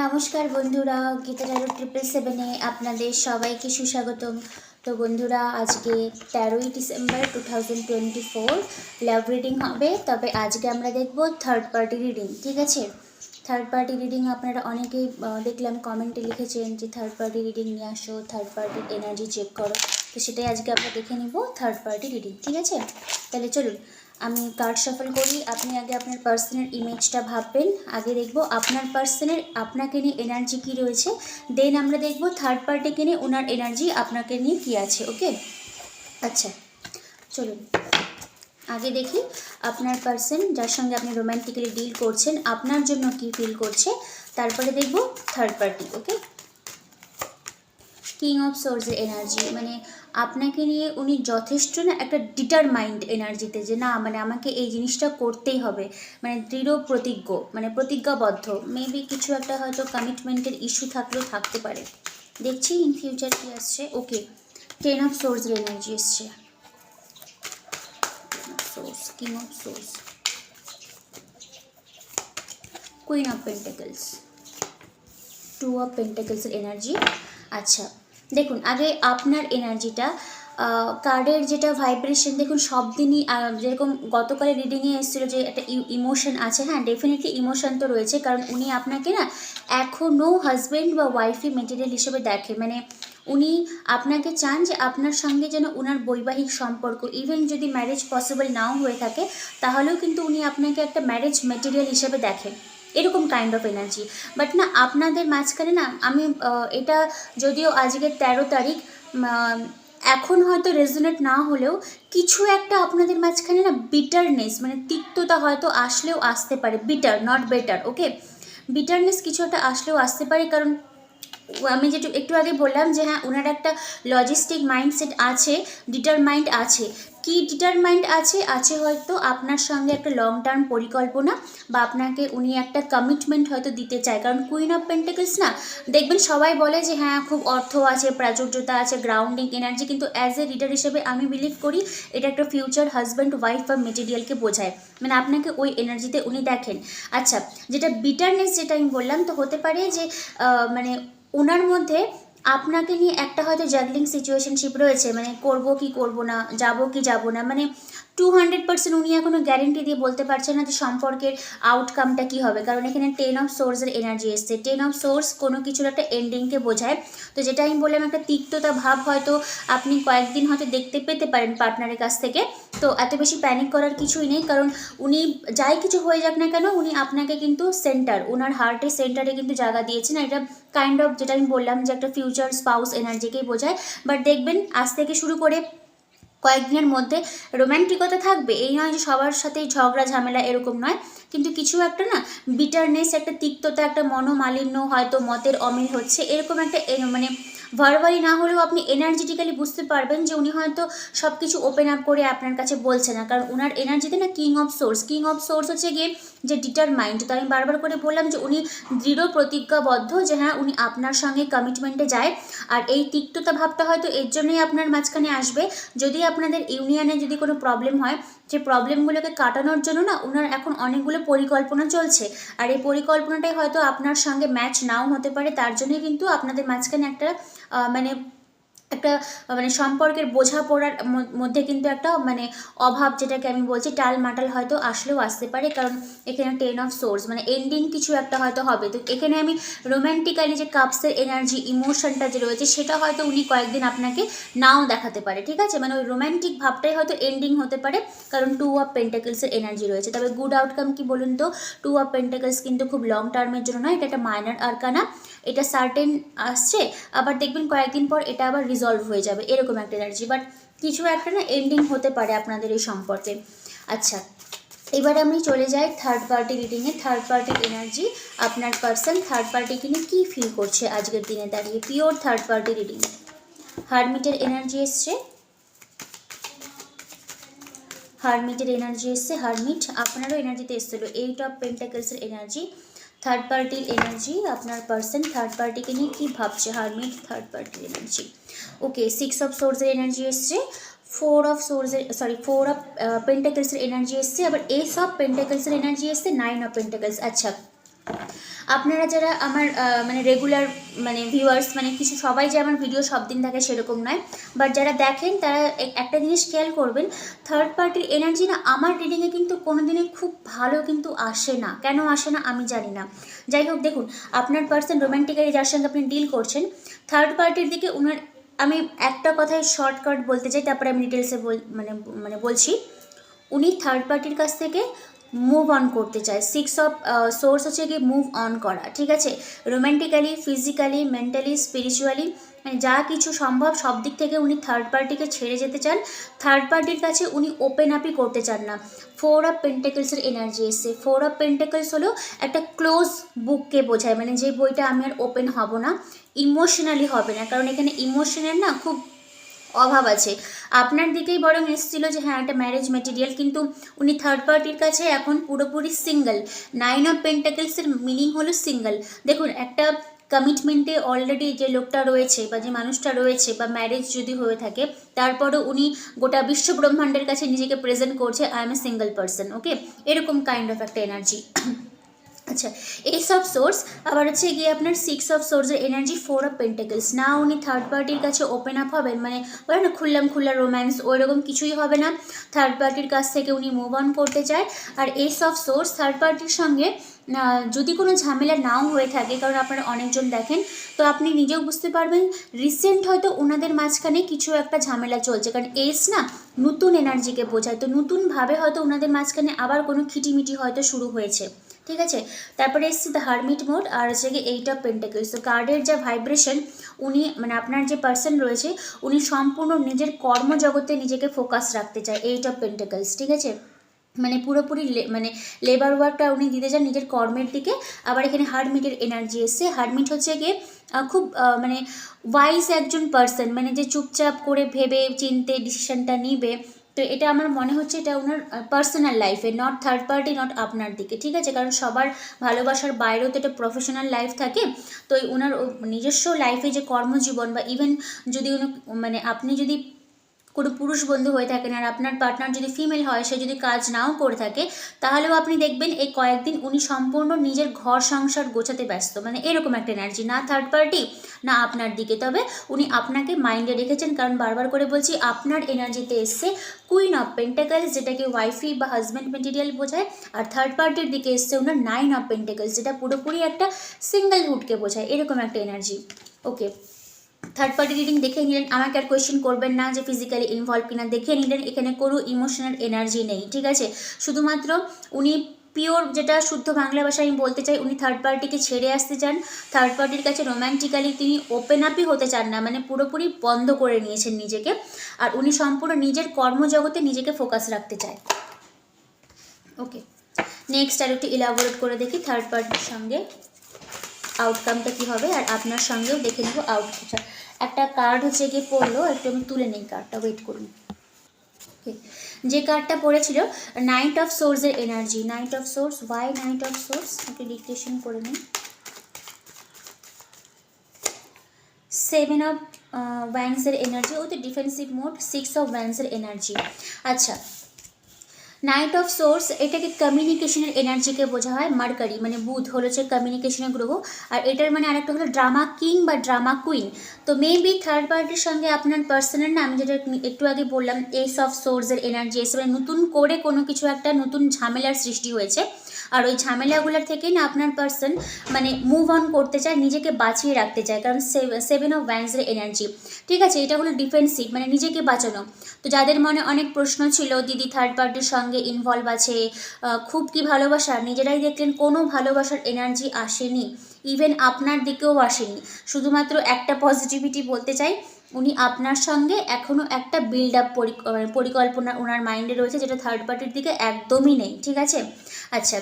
নমস্কার বন্ধুরা, Gita Taro triple সেভেনে আপনাদের সবাইকে সুস্বাগতম। তো বন্ধুরা, আজকে তেরোই December two thousand twenty four love reading হবে। তবে আজকে আমরা দেখব থার্ড পার্টি রিডিং ঠিক আছে? থার্ড পার্টি রিডিং আপনারা অনেকেই দেখলাম কমেন্টে লিখেছেন যে থার্ড পার্টি রিডিং নিয়ে আসো থার্ড পার্টির এনার্জি চেক করো। তো সেটাই আজকে আমরা দেখে নিব থার্ড পার্টি রিডিং ঠিক আছে? তাহলে চলুন আমি কার্ড সফল করি, আপনি আগে আপনার পার্সনের ইমেজটা ভাববেন, আগে দেখব আপনার পার্সনের আপনাকে নিয়ে এনার্জি কী রয়েছে দেন আমরা দেখব থার্ড পার্টিকে নিয়ে ওনার এনার্জি আপনাকে নিয়ে কী আছে ওকে আচ্ছা চলুন। আগে দেখি আপনার পার্সন যার সঙ্গে আপনি রোম্যান্টিক্যালি ডিল করছেন, আপনার জন্য কি ফিল করছে, তারপরে দেখব third party okay king of সোর্সের এনার্জি মানে আপনাকে নিয়ে উনি যথেষ্ট না একটা ডিটারমাইন্ড এনার্জিতে যে না মানে আমাকে এই জিনিসটা করতেই হবে। মানে দৃঢ় প্রতিজ্ঞ মানে প্রতিজ্ঞাবদ্ধ। মেবি কিছু একটা হয়তো কমিটমেন্টের ইস্যু থাকলেও থাকতে পারে। দেখছি ইন ফিউচার কি আসছে। ওকে টেন অফ সোর্সের এনার্জি এসছে। Source king of source queen of pentacles two of পেন্টেকলসের energy আচ্ছা দেখুন, আগে আপনার এনার্জিটা কার্ডের যেটা ভাইব্রেশন দেখুন, সব দিনই যেরকম গতকালের রিডিংয়ে এসেছিল যে একটা ইমোশন আছে হ্যাঁ ডেফিনেটলি ইমোশন তো রয়েছে, কারণ উনি আপনাকে না এখনও হাজব্যান্ড বা ওয়াইফি মেটেরিয়াল হিসেবে দেখে। মানে উনি আপনাকে চান যে আপনার সঙ্গে যেন ওনার বৈবাহিক সম্পর্ক ইভেন যদি ম্যারেজ পসিবল নাও হয়ে থাকে, তাহলেও কিন্তু উনি আপনাকে একটা ম্যারেজ মেটেরিয়াল হিসেবে দেখেন। এরকম কাইন্ড অফ এনার্জি বাট না, আপনাদের মাঝখানে না, আমি এটা যদিও আজকে তেরো তারিখ এখন হয়তো রেজোনেট না হলেও কিছু একটা আপনাদের মাঝখানে না বিটারনেস মানে তিক্ততা হয়তো আসলেও আসতে পারে। Bitter not better okay bitterness কিছু একটা আসলেও আসতে পারে, কারণ আমি যেটু, একটু আগে বললাম যে হ্যাঁ ওনার একটা লজিস্টিক মাইন্ডসেট আছে ডিটারমাইন্ড আছে। কি ডিটারমাইন্ড আছে? আছে হয়তো আপনার সঙ্গে একটা লং টার্ম পরিকল্পনা বা আপনাকে উনি একটা কমিটমেন্ট হয়তো দিতে চায়। কারণ কুইন অফ পেন্টিকলস না, দেখবেন সবাই বলে যে হ্যাঁ খুব অর্থ আছে, প্রাচুর্যতা আছে গ্রাউন্ডিং এনার্জি কিন্তু অ্যাজ এ রিডার হিসেবে আমি বিলিভ করি এটা একটা ফিউচার হাজব্যান্ড ওয়াইফ বা মেটেরিয়ালকে বোঝায়। মানে আপনাকে ওই এনার্জিতে উনি দেখেন। আচ্ছা যেটা বিটারনেস যেটা আমি বললাম, তো হতে পারে যে মানে ওনার মধ্যে আপনাকে নিয়ে একটা হয়তো জাগলিং সিচুয়েশনশিপ রয়েছে মানে করব কি করব না, যাব কি যাব না মানে টু হান্ড্রেড পার্সেন্ট উনি এখনও গ্যারেন্টি দিয়ে বলতে পারছেন না যে সম্পর্কের আউটকামটা কি হবে। কারণ এখানে টেন অফ সোর্সের এনার্জি এসছে। টেন অফ সোর্স কোনো কিছুর একটা এন্ডিংকে বোঝায়। তো যেটা আমি বললাম, একটা তিক্ততা ভাব হয়তো আপনি কয়েকদিন হয়তো দেখতে পেতে পারেন পার্টনারের কাছ থেকে। তো এত বেশি প্যানিক করার কিছুই নেই, কারণ উনি যাই কিছু হয়ে যাক না কেন, উনি আপনাকে কিন্তু সেন্টার ওনার হার্টের সেন্টারে কিন্তু জায়গা দিয়েছেন। এটা কাইন্ড অফ যেটা আমি বললাম যে একটা ফিউচার স্পাউস এনার্জিকেই বোঝায়। বাট দেখবেন, আজ থেকে শুরু করে কয়েকদিনের মধ্যে রোম্যান্টিকতা থাকবে। এই নয় যে সবার সাথেই ঝগড়া, ঝামেলা এরকম নয়। কিন্তু কিছু একটা না বিটারনেস একটা তিক্ততা, একটা মনোমালিন্য, হয়তো মতের অমিল হচ্ছে, এরকম একটা মানে ভার্বালি না হলেও আপনি এনার্জেটিক্যালি বুঝতে পারবেন যে উনি হয়তো সব কিছু ওপেন আপ করে আপনার কাছে বলছে না। কারণ ওনার এনার্জিতে না king of source king of source হচ্ছে গিয়ে যে ডিটারমাইন্ড তো আমি বারবার করে বললাম যে উনি দৃঢ় প্রতিজ্ঞাবদ্ধ যে হ্যাঁ উনি আপনার সঙ্গে কমিটমেন্টে যায়। আর এই তিক্ততা ভাবটা হয়তো এর জন্যই আপনার মাঝখানে আসবে। যদি আপনাদের ইউনিয়নে যদি কোনো প্রবলেম হয়, যে প্রবলেমগুলোকে কাটানোর জন্য না ওনার এখন অনেকগুলো পরিকল্পনা চলছে। আর এই পরিকল্পনাটাই হয়তো আপনার সঙ্গে ম্যাচ নাও হতে পারে। তার জন্যই কিন্তু আপনাদের মাঝখানে একটা মানে একটা মানে সম্পর্কের বোঝাপড়ার মধ্যে কিন্তু একটা মানে অভাব যেটাকে আমি বলছি, টাল মাটাল হয়তো আসলেও আসতে পারে। কারণ এখানে টেন অফ সোর্স মানে এন্ডিং কিছু একটা হয়তো হবে। তো এখানে আমি রোম্যান্টিক্যালি যে কাপসের এনার্জি ইমোশনটা যে রয়েছে, সেটা হয়তো উনি কয়েকদিন আপনাকে নাও দেখাতে পারে, ঠিক আছে? মানে ওই রোম্যান্টিক ভাবটাই হয়তো এন্ডিং হতে পারে। কারণ টু অফ পেন্টাকেলসের এনার্জি রয়েছে। তবে গুড আউটকাম কি বলুন তো? টু অফ পেন্টাকেলস কিন্তু খুব লং টার্মের জন্য নয়, এটা একটা মাইনার আরকানা এটা সার্টেন আসছে, আবার দেখবেন কয়েকদিন পর এটা আবার রিজলভ হয়ে যাবে, এরকম একটা এনার্জি বাট কিছু একটা না এন্ডিং হতে পারে আপনাদের এই সম্পর্কে। আচ্ছা এবার আমি চলে যাই থার্ড পার্টি রিডিংয়ে থার্ড পার্টির এনার্জি আপনার পার্সন থার্ড পার্টিকে নিয়ে কী ফিল করছে আজকের দিনে দাঁড়িয়ে? পিওর থার্ড পার্টি রিডিং হারমিটের এনার্জি এসছে। হারমিটের এনার্জি এসছে। হারমিট আপনারও এনার্জিতে এসেছিল। এইট অফ পেন্টাকেলসের এনার্জি থার্ড পার্টির এনার্জি আপনার পার্সন থার্ড পার্টিকে নিয়ে কী ভাবছে হারমিট থার্ড পার্টির এনার্জি ওকে সিক্স অফ সোর্সের এনার্জি এসছে ফোর অফ সোর্সের সরি ফোর অফ পেন্টাকেলসের এনার্জি এসছে আবার এস অফ পেন্টাকেলসের এনার্জি এসছে নাইন অফ পেন্টাকেলস আচ্ছা আপনারা যারা আমার মানে রেগুলার মানে ভিউয়ার্স মানে কিছু সবাই যে আমার ভিডিও সব দিন থাকে সেরকম নয় বাট যারা দেখেন তারা একটা জিনিস খেয়াল করবেন থার্ড পার্টির এনার্জি না আমার রিডিংয়ে কিন্তু কোনোদিনই খুব ভালো কিন্তু আসে না। কেন আসে না আমি জানি না। যাই হোক, দেখুন, আপনার পার্সন রোম্যান্টিক্যালি যার সঙ্গে আপনি ডিল করছেন থার্ড পার্টির দিকে উনার, আমি একটা কথায় শর্টকাট বলতে চাই, তারপরে আমি ডিটেলসে বল মানে মানে বলছি, উনি থার্ড পার্টির কাছ থেকে মুভ অন করতে চায়। সিক্স অফ সোর্স হচ্ছে গিয়ে মুভ অন করা, ঠিক আছে? রোম্যান্টিক্যালি ফিজিক্যালি মেন্টালি স্পিরিচুয়ালি মানে যা কিছু সম্ভব সব দিক থেকে উনি থার্ড পার্টিকে ছেড়ে যেতে চান। থার্ড পার্টির কাছে উনি ওপেন আপই করতে চান না। ফোর অফ পেন্টেকলসের এনার্জি এসছে। ফোর অফ পেন্টেকলস হলো একটা ক্লোজ বুককে বোঝায় মানে যে বইটা আমি আর ওপেন হব না ইমোশনালি হবে না। কারণ এখানে ইমোশনের না, খুব অভাব আছে। আপনার দিকেই বরং এসেছিল যে হ্যাঁ একটা ম্যারেজ মেটেরিয়াল কিন্তু উনি থার্ড পার্টির কাছে এখন পুরোপুরি সিঙ্গেল নাইন অফ পেন্টাকেলসের মিনিং হলো সিঙ্গেল দেখুন, একটা কমিটমেন্টে অলরেডি যে লোকটা রয়েছে বা যে মানুষটা রয়েছে বা ম্যারেজ যদি হয়ে থাকে, তারপরও উনি গোটা বিশ্ব ব্রহ্মাণ্ডের কাছে নিজেকে প্রেজেন্ট করছে I am a single person okay এরকম কাইন্ড অফ একটা এনার্জি আচ্ছা এইস অফ সোর্স আবার হচ্ছে গিয়ে আপনার সিক্স অফ সোর্সের এনার্জি ফোর অফ পেন্টাকেলস না উনি থার্ড পার্টির কাছে ওপেন আপ হবেন মানে বলে না, খুললাম খুল্লা রোম্যান্স ওই রকম কিছুই হবে না। থার্ড পার্টির কাছ থেকে উনি মুভ অন করতে চায়। আর এইস অফ সোর্স থার্ড পার্টির সঙ্গে যদি কোনো ঝামেলা নাও হয়ে থাকে, কারণ আপনারা অনেকজন দেখেন, তো আপনি নিজেও বুঝতে পারবেন রিসেন্ট হয়তো ওনাদের মাঝখানে কিছু একটা ঝামেলা চলছে। কারণ এস না, নতুন এনার্জিকে বোঝায়। তো নতুনভাবে হয়তো ওনাদের মাঝখানে আবার কোনো খিটিমিটি হয়তো শুরু হয়েছে। ঠিক আছে? তারপরে এসছে দ্য হারমিট মোড আর হচ্ছে গিয়ে এইট অফ পেন্টাকেলস তো কার্ডের যা ভাইব্রেশন উনি মানে আপনার যে পার্সন রয়েছে, উনি সম্পূর্ণ নিজের কর্মজগতে নিজেকে ফোকাস রাখতে চায় এইট অফ পেন্টাকেলস ঠিক আছে? মানে পুরোপুরি মানে লেবার ওয়ার্কটা উনি দিতে চান নিজের কর্মের দিকে। আবার এখানে হারমিটের এনার্জি এসছে। হারমিট হচ্ছে গিয়ে খুব মানে ওয়াইজ একজন পার্সন মানে যে চুপচাপ করে ভেবে, চিনতে ডিসিশনটা নিবে। তো এটা আমার মনে হচ্ছে এটা ওনার পার্সোনাল লাইফে নট থার্ড পার্টি নট আপনার দিকে, ঠিক আছে? কারণ সবার ভালোবাসার বাইরেও তো এটা প্রফেশনাল লাইফ থাকে। তো ওনার নিজস্ব লাইফে যে কর্মজীবন বা ইভেন যদি উনি মানে আপনি যদি কোনো পুরুষ বন্ধু হয়ে থাকেন আর আপনার পার্টনার যদি ফিমেল হয়, সে যদি কাজ নাও করে থাকে, তাহলেও আপনি দেখবেন এই কয়েকদিন উনি সম্পূর্ণ নিজের ঘর সংসার গোছাতে ব্যস্ত। মানে এরকম একটা এনার্জি না থার্ড পার্টি না আপনার দিকে। তবে উনি আপনাকে মাইন্ডে রেখেছেন, কারণ বারবার করে বলছি, আপনার এনার্জিতে এসছে কুইন অফ পেন্টাকেলস যেটাকে ওয়াইফি বা হাজব্যান্ড মেটেরিয়াল বোঝায়, আর থার্ড পার্টির দিকে এসছে ওনার নাইন অফ পেন্টাকেলস যেটা পুরোপুরি একটা সিঙ্গেলহুডকে বোঝায়। এরকম একটা energy okay third party reading দেখে নিলেন। আমাকে আর কোয়েশ্চেন করবেন না যে ফিজিক্যালি ইনভলভ কিনা। দেখে নিলেন, এখানে কোনো ইমোশনাল এনার্জি নেই, ঠিক আছে? শুধুমাত্র উনি পিওর যেটা শুদ্ধ বাংলা ভাষায় আমি বলতে চাই, উনি থার্ড পার্টিকে ছেড়ে আসতে চান। থার্ড পার্টির কাছে রোম্যান্টিক্যালি তিনি ওপেন আপই হতে চান না মানে পুরোপুরি বন্ধ করে নিয়েছেন নিজেকে। আর উনি সম্পূর্ণ নিজের কর্মজগতে নিজেকে ফোকাস রাখতে চায়। ওকে নেক্সট আর একটু ইলাবোরেট করে দেখি থার্ড পার্টির সঙ্গে আউটকামটা কী হবে, আর আপনার সঙ্গেও দেখে নেব আউটকামটা একটা কার্ড হচ্ছে গিয়ে পড়ল, একটু আমি তুলে নিই কার্ডটা ওয়েট করুন. যে কার্ডটা পড়েছিল নাইট অফ সোর্সের energy knight of source why knight of source একটু ডিকটেশন করে নিন। সেভেন অফ ওয়ান্সের এনার্জি ও তো ডিফেন্সিভ মোড সিক্স অফ ওয়ান্সের এনার্জি আচ্ছা নাইট অফ সোর্স এটাকে কমিউনিকেশনের এনার্জিকে বোঝা হয় মার্কারি মানে বুধ হলো হচ্ছে কমিউনিকেশনের গ্রহ, আর এটার মানে আরেকটা হলো ড্রামা কিং বা ড্রামা কুইন তো মেবি থার্ড পার্টির সঙ্গে আপনার পার্সনের আমি যেটা একটু আগে বললাম এস অফ সোর্সের এনার্জি এসে মানে নতুন করে কোনো কিছু একটা নতুন ঝামেলার সৃষ্টি হয়েছে। আর ওই ঝামেলাগুলোর থেকেই না আপনার পার্সন মানে মুভ অন করতে চায়, নিজেকে বাঁচিয়ে রাখতে চায়, কারণ সেভেন অফ ভ্যান্সের এনার্জি ঠিক আছে, এটা হলো ডিফেন্সিভ মানে নিজেকে বাঁচানো। তো যাদের মনে অনেক প্রশ্ন ছিল, দিদি থার্ড পার্টির সঙ্গে ইনভলভ আছে খুব কি ভালোবাসা, নিজেরাই দেখলেন কোনো ভালোবাসার এনার্জি আসেনি ইভেন আপনার দিকেও আসেনি। শুধুমাত্র একটা পজিটিভিটি বলতে চাই, উনি আপনার সঙ্গে এখনও একটা বিল্ড আপ পরিকল্পনা ওনার মাইন্ডে রয়েছে, যেটা থার্ড পার্টির দিকে একদমই নেই, ঠিক আছে? আচ্ছা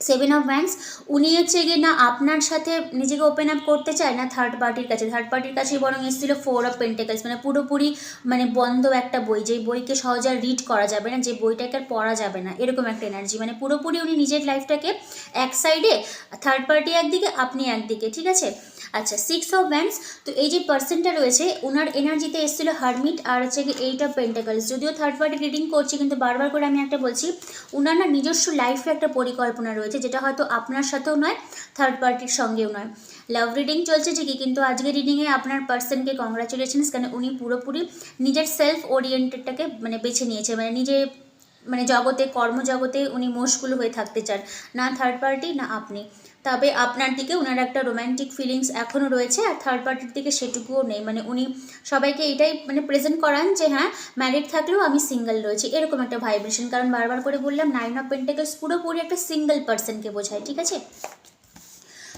সেভেন অফ ব্যান্ডস উনি হচ্ছে গিয়ে না আপনার সাথে নিজেকে ওপেন আপ করতে চায় না থার্ড পার্টির কাছে। থার্ড পার্টির কাছে বরং এসেছিল ফোর অফ পেন্টেকালস মানে পুরোপুরি মানে বন্ধ একটা বই যে বইকে সহজে রিড করা যাবে না, যে বইটাকে আর পড়া যাবে না, এরকম একটা এনার্জি মানে পুরোপুরি উনি নিজের লাইফটাকে এক সাইডে থার্ড পার্টি একদিকে, আপনি একদিকে, ঠিক আছে? আচ্ছা সিক্স অফ ব্যান্ডস তো এই যে পার্সনটা রয়েছে ওনার এনার্জিতে এসেছিল হারমিট আর হচ্ছে এইট অফ পেন্টাকলস যদিও থার্ড পার্টি রিডিং করছি, কিন্তু বারবার করে আমি একটা বলছি ওনার না নিজস্ব লাইফে একটা পরিকল্পনা রয়েছে, যেটা হয়তো আপনার সাথেও নয় থার্ড পার্টির সঙ্গেও নয়। লাভ রিডিং চলছে ঠিকই, কিন্তু আজকের রিডিংয়ে আপনার পার্সনকে কংগ্রাচুলেশনস কারণ উনি পুরোপুরি নিজের সেলফ ওরিয়েন্টেডটাকে মানে বেছে নিয়েছে মানে নিজে মানে জগতে, কর্মজগতে উনি মশগুল হয়ে থাকতে চান, না থার্ড পার্টি না আপনি। তবে আপনার দিকে ওনার একটা রোম্যান্টিক ফিলিংস এখনও রয়েছে আর থার্ড পার্টির দিকে সেটুকুও নেই। মানে উনি সবাইকে এটাই মানে প্রেজেন্ট করান যে হ্যাঁ ম্যারিড থাকলেও আমি সিঙ্গেল রয়েছি। এরকম একটা ভাইব্রেশন কারণ বারবার করে বললাম নাইন অফ পেন্টেকলস পুরোপুরি একটা সিঙ্গেল পার্সনকে বোঝায়, ঠিক আছে?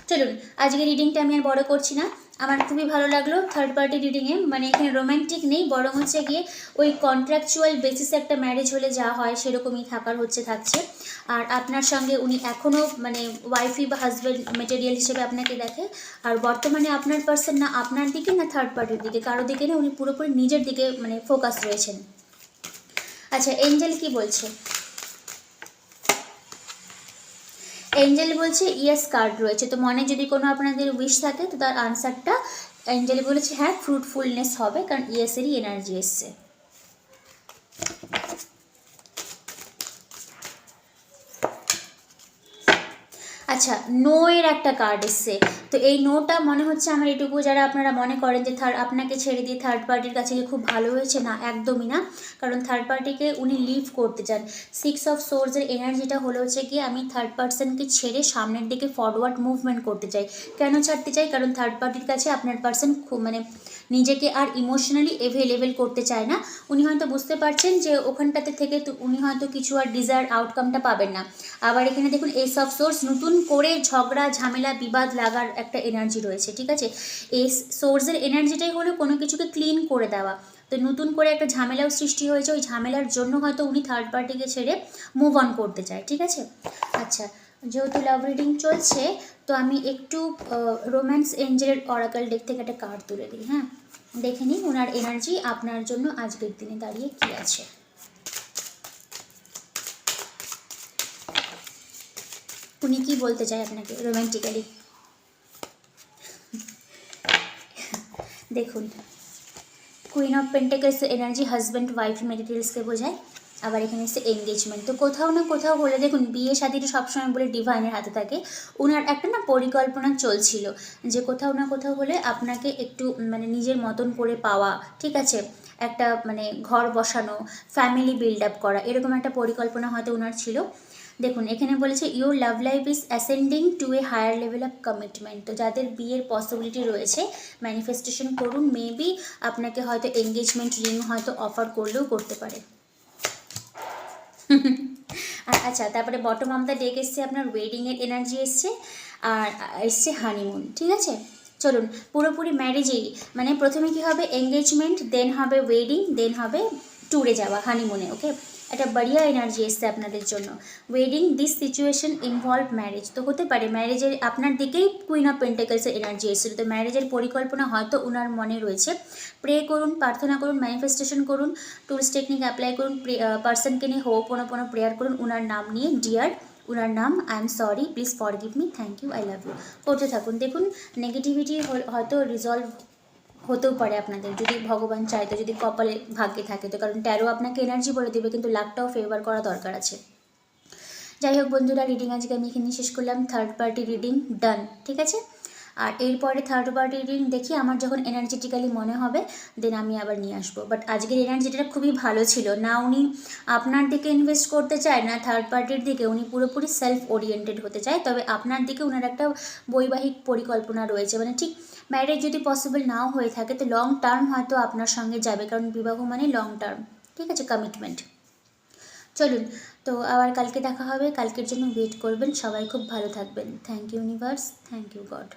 চলুন আজকে রিডিংটা আমি আর বড় করছি না। আমার খুবই ভালো লাগল থার্ড পার্টি রিডিংয়ে মানে এখানে রোম্যান্টিক নেই, বরং হচ্ছে গিয়ে ওই কন্ট্রাকচুয়াল বেসিসে একটা ম্যারেজ হলে যা হয় সেরকমই থাকার হচ্ছে, থাকছে। আর আপনার সঙ্গে উনি এখনও মানে ওয়াইফি বা হাজব্যান্ড মেটেরিয়াল হিসেবে আপনাকে দেখে। আর বর্তমানে আপনার পার্সন না আপনার দিকে না থার্ড পার্টির দিকে। কারও দিকে না, উনি পুরোপুরি নিজের দিকে মানে ফোকাস রয়েছেন। আচ্ছা এঞ্জেল কি বলছে? এঞ্জেল বলছে ইয়েস কার্ড রয়েছে। তো মনে যদি কোনো আপনাদের উইশ থাকে, তো তার আনসারটা এঞ্জেল বলেছে হ্যাঁ ফ্রুটফুলনেস হবে। কারণ ইয়েসেরই এনার্জি এসছে। আচ্ছা নো এর একটা কার্ড এসছে। তো এই নোটা মনে হচ্ছে আমার এটুকু যারা আপনারা মনে করেন যে থার্ড আপনাকে ছেড়ে দিয়ে থার্ড পার্টির কাছে গিয়ে খুব ভালো হয়েছে, না, একদমই না। কারণ থার্ড পার্টিকে উনি লিভ করতে চান। সিক্স অফ সোর্সের এনার্জিটা হলো হচ্ছে কি, আমি থার্ড পার্সনকে ছেড়ে সামনের দিকে ফরওয়ার্ড মুভমেন্ট করতে চাই। কেন ছাড়তে চাই? কারণ থার্ড পার্টির কাছে আপনার পার্সন খুব মানে নিজেকে আর ইমোশনালি এভেলেবেল করতে চায় না। উনি হয়তো বুঝতে পারছেন যে ওখানটাতে থেকে তো উনি হয়তো কিছু আর ডিজায়ার আউটকামটা পাবেন না। আবার এখানে দেখুন এস অফ সোর্স নতুন করে ঝগড়া, ঝামেলা, বিবাদ লাগার একটা এনার্জি রয়েছে, ঠিক আছে? এস সোর্সের এনার্জিটাই হলো কোনো কিছুকে ক্লিন করে দেওয়া। তো নতুন করে একটা ঝামেলাও সৃষ্টি হয়েছে, ওই ঝামেলার জন্য হয়তো উনি থার্ড পার্টিকে ছেড়ে মুভ অন করতে চায়, ঠিক আছে? আচ্ছা যেহেতু লাভ রিডিং চলছে, তো আমি একটু রোম্যান্স এঞ্জেলের অরাকাল ডেক থেকে একটা কার্ড তুলে দিই হ্যাঁ? দেখে নিন ওনার এনার্জি আপনার জন্য আজকের দিনে দাঁড়িয়ে কি আছে। উনি কি বলতে চায় আপনাকে রোম্যান্টিক্যালি দেখুন queen of pentacles energy husband wife মেটেরিয়ালসকে বোঝায়। আবার এখানে এসে এঙ্গেজমেন্ট তো কোথাও না কোথাও হলে দেখুন, বিয়ে শাদিটা সবসময় বলে ডিভাইনের হাতে থাকে। ওনার একটা না পরিকল্পনা চলছিল যে কোথাও না কোথাও হলে আপনাকে একটু মানে নিজের মতন করে পাওয়া, ঠিক আছে? একটা মানে ঘর বসানো ফ্যামিলি বিল্ড আপ করা, এরকম একটা পরিকল্পনা হয়তো ওনার ছিল। দেখুন, এখানে বলেছে your love life is ascending to a higher level of commitment তো যাদের বিয়ের পসিবিলিটি রয়েছে ম্যানিফেস্টেশন করুন মেবি আপনাকে হয়তো এঙ্গেজমেন্ট রিং হয়তো অফার করলেও করতে পারে। আচ্ছা তারপরে বটম অফ দ্য ডেক এসছে আপনার ওয়েডিংয়ের এনার্জি এসছে, আর এসছে হানিমুন ঠিক আছে? চলুন, পুরোপুরি ম্যারেজেই মানে প্রথমে কি হবে? এঙ্গেজমেন্ট দেন হবে ওয়েডিং দেন হবে ট্যুরে যাওয়া হানিমুনে ওকে একটা বাড়িয়া এনার্জি এসছে আপনাদের জন্য। Wedding this situation involve marriage তো হতে পারে ম্যারেজের আপনার দিকেই কুইন অফ পেন্টাকেলসের এনার্জি এসেছিল। তো ম্যারেজের পরিকল্পনা হয়তো ওনার মনে রয়েছে। প্রে করুন, প্রার্থনা করুন ম্যানিফেস্টেশন করুন টুলস টেকনিক অ্যাপ্লাই করুন পার্সনকে নিয়ে হো কোনো কোনো প্রেয়ার করুন ওনার নাম নিয়ে ডিয়ার ওনার নাম I am sorry please forgive me thank you I love you করতে থাকুন। দেখুন নেগেটিভিটি হয়তো রিজলভ হতেও পারে আপনাদের। যদি ভগবান চাইতো যদি কপালে ভাগ্যে থাকে তো। কারণ ট্যারো আপনাকে এনার্জি বলে দেবে, কিন্তু লাকটাও ফেভার করা দরকার আছে। যাই হোক বন্ধুরা রিডিং আজকে আমি এখানে শেষ করলাম। থার্ড পার্টি রিডিং ডান ঠিক আছে? আর এরপরে থার্ড পার্টি রিডিং দেখি, আমার যখন এনার্জেটিক্যালি মনে হবে দেন আমি আবার নিয়ে আসব। বাট আজকের এনার্জিটা খুবই ভালো ছিল। না উনি আপনার দিকে ইনভেস্ট করতে চায়, না থার্ড পার্টির দিকে। উনি পুরোপুরি সেলফ ওরিয়েন্টেড হতে চায়। তবে আপনার দিকে ওনার একটা বৈবাহিক পরিকল্পনা রয়েছে। মানে ঠিক ম্যারেজ যদি পসিবল নাও হয়ে থাকে, তো লং টার্ম হয়তো আপনার সঙ্গে যাবে। কারণ বিবাহ মানে লং টার্ম ঠিক আছে? কমিটমেন্ট চলুন, তো আবার কালকে দেখা হবে। কালকের জন্য ওয়েট করবেন। সবাই খুব ভালো থাকবেন। Thank you universe thank you God